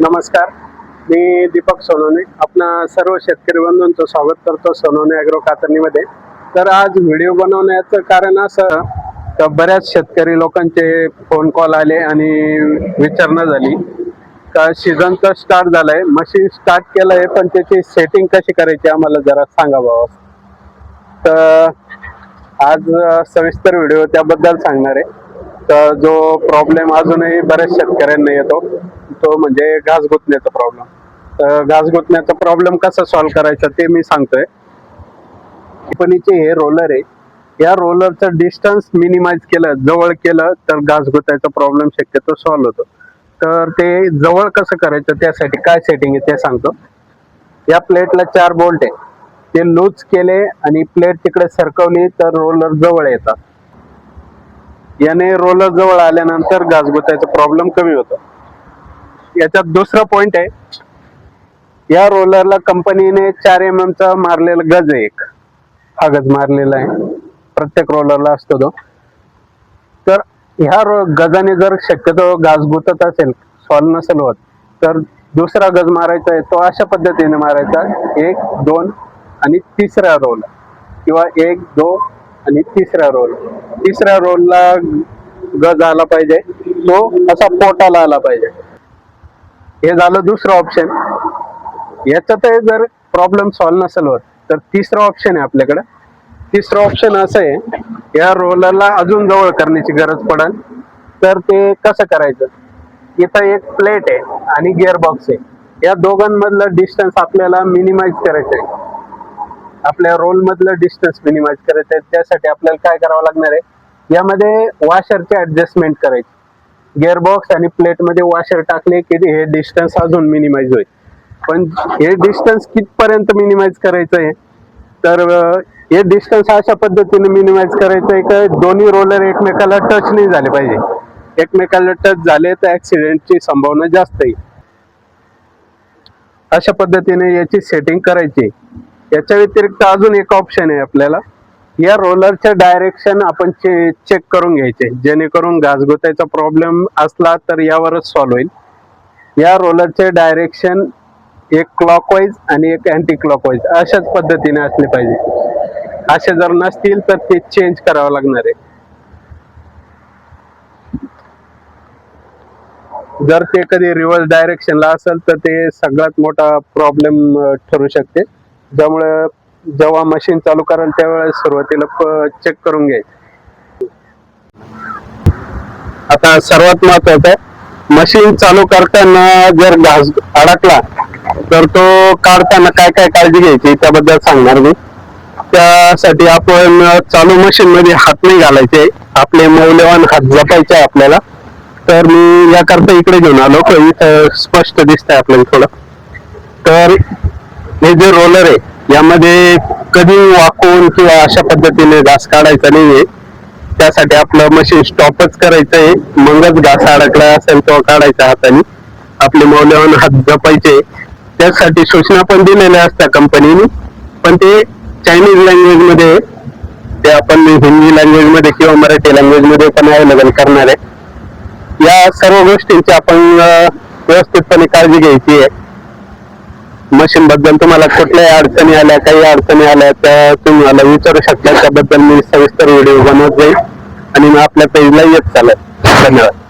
नमस्कार. मी दीपक सोनवणे. आपणा सर्व शेतकरी बंधूंचं स्वागत करतो सोनवणे अॅग्रो कातरणीमध्ये. तर आज व्हिडिओ बनवण्याचं कारण असं तर बऱ्याच शेतकरी लोकांचे फोन कॉल आले आणि विचारणा झाली. का सीझनचं तर स्टार्ट झालंय. मशीन स्टार्ट केलंय पण त्याची सेटिंग कशी करायची आम्हाला जरा सांगा बाबा तर आज सविस्तर व्हिडिओ त्याबद्दल सांगणार आहे. तर जो प्रॉब्लेम अजूनही बऱ्याच शेतकऱ्यांना येतो. येतो म्हणजे घास गुतण्याचा प्रॉब्लेम तर घास गुतण्याचा प्रॉब्लेम कसा सॉल्व्ह करायचा ते मी सांगतोय. कंपनीचे हे रोलर आहे. या रोलरचं डिस्टन्स मिनिमाइज केलं जवळ केलं तर घास गुतायचा प्रॉब्लेम शक्यतो सॉल्व्ह होतो. तर ते जवळ कसं करायचं त्यासाठी काय सेटिंग आहे ते सांगतो. या प्लेटला चार बोल्ट आहे. ते लूज केले आणि प्लेट तिकडे सरकवली तर रोलर जवळ येतात. याने रोलर जवळ आल्यानंतर घासगुतायचा प्रॉब्लेम कमी होतो. याच्यात दुसरा पॉइंट आहे. या रोलरला कंपनीने चार एम एम चा मारलेला गज आहे एक. हा गज मारलेला आहे. प्रत्येक रोलरला असतो तो. तर ह्या रो गजाने जर शक्यतो घास गुतत असेल सॉल्व नसेल होत तर दुसरा गज मारायचा आहे तो अशा पद्धतीने मारायचा. एक दोन आणि तिसरा रोल किंवा एक दो आणि तिसरा रोल तिसऱ्या रोलला गज आला पाहिजे. तो असा पोटाला आला पाहिजे. हे झालं दुसरं ऑप्शन याच्यात जर प्रॉब्लेम सॉल्व्ह नसेल होत तर तिसरं ऑप्शन आहे आपल्याकडं. तिसरं ऑप्शन असं आहे या रोलरला अजून जवळ करण्याची गरज पडेल तर ते कसं करायचं? इथं एक प्लेट आहे आणि गिअरबॉक्स आहे. या दोघांमधलं डिस्टन्स आपल्याला मिनिमाइज करायचं आहे. आपल्या रोल मधलं डिस्टन्स मिनिमाइज करायचं आहे. त्यासाठी आपल्याला काय करावं लागणार आहे? यामध्ये वॉशरची ॲडजस्टमेंट करायची. गिअरबॉक्स आणि प्लेटमध्ये वॉशर टाकले की हे डिस्टन्स अजून मिनिमाइज होईल. पण हे डिस्टन्स कितपर्यंत मिनिमाइज करायचं आहे? तर हे डिस्टन्स अशा पद्धतीने मिनिमाइज करायचं आहे की दोन्ही रोलर एकमेकाला टच नाही झाले पाहिजे. एकमेकाला टच झाले तर ऍक्सिडेंटची संभावना जास्त आहे. अशा पद्धतीने याची सेटिंग करायची याच्या व्यतिरिक्त अजून एक ऑप्शन आहे आपल्याला. या रोलरचे डायरेक्शन आपण चेक करून घ्यायचे. जेणेकरून घासगुतायचा प्रॉब्लेम असला तर यावरच सॉल्व्ह होईल. या रोलरचे डायरेक्शन एक क्लॉकवाईज आणि एक अँटी क्लॉकवाईज अशाच पद्धतीने असले पाहिजे. असे जर नसतील तर ते चेंज करावं लागणार आहे. जर ते कधी रिव्हर्स डायरेक्शनला असेल तर ते सगळ्यात मोठा प्रॉब्लेम ठरू शकते. ज्यामुळे जेव्हा मशीन चालू कराल त्यावेळेस सुरुवातीला चेक करून घ्यायचं. आता सर्वात महत्वाचं आहे मशीन चालू करताना जर घास अडकला तर तो काढताना काय काय काळजी घ्यायची त्याबद्दल सांगणार मी. त्यासाठी आपण चालू मशीन मध्ये हात नाही घालायचे. आपले मौल्यवान हात जपायचे आपल्याला. तर मी याकरता इकडे घेऊन आलो इथं स्पष्ट दिसतंय आपल्याला थोडं. तर हे जे रोलर आहे यामध्ये कधी वाकून किंवा अशा पद्धतीने घास काढायचा नाहीये. त्यासाठी आपलं मशीन स्टॉपच करायचं आहे मगच घास अडकला असेल तो काढायचा हाताने. आपले मौल्यवान हात जपायचे. त्यासाठी सूचना पण दिलेल्या असतात कंपनीने पण ते चायनीज लँग्वेजमध्ये ते आपण हिंदी लँग्वेजमध्ये किंवा मराठी लँग्वेजमध्ये पण अवेलेबल करणार आहे. या सर्व गोष्टींची आपण व्यवस्थितपणे काळजी घ्यायची आहे. मशीन बद्दल तुम्हाला कुठल्याही अडचणी आल्या काही अडचणी आल्या त्या तुम्ही मला विचारू शकता. त्याबद्दल मी सविस्तर व्हिडिओ बनवत जाईल. आणि मी आपल्या पेजला येत चालेल धन्यवाद.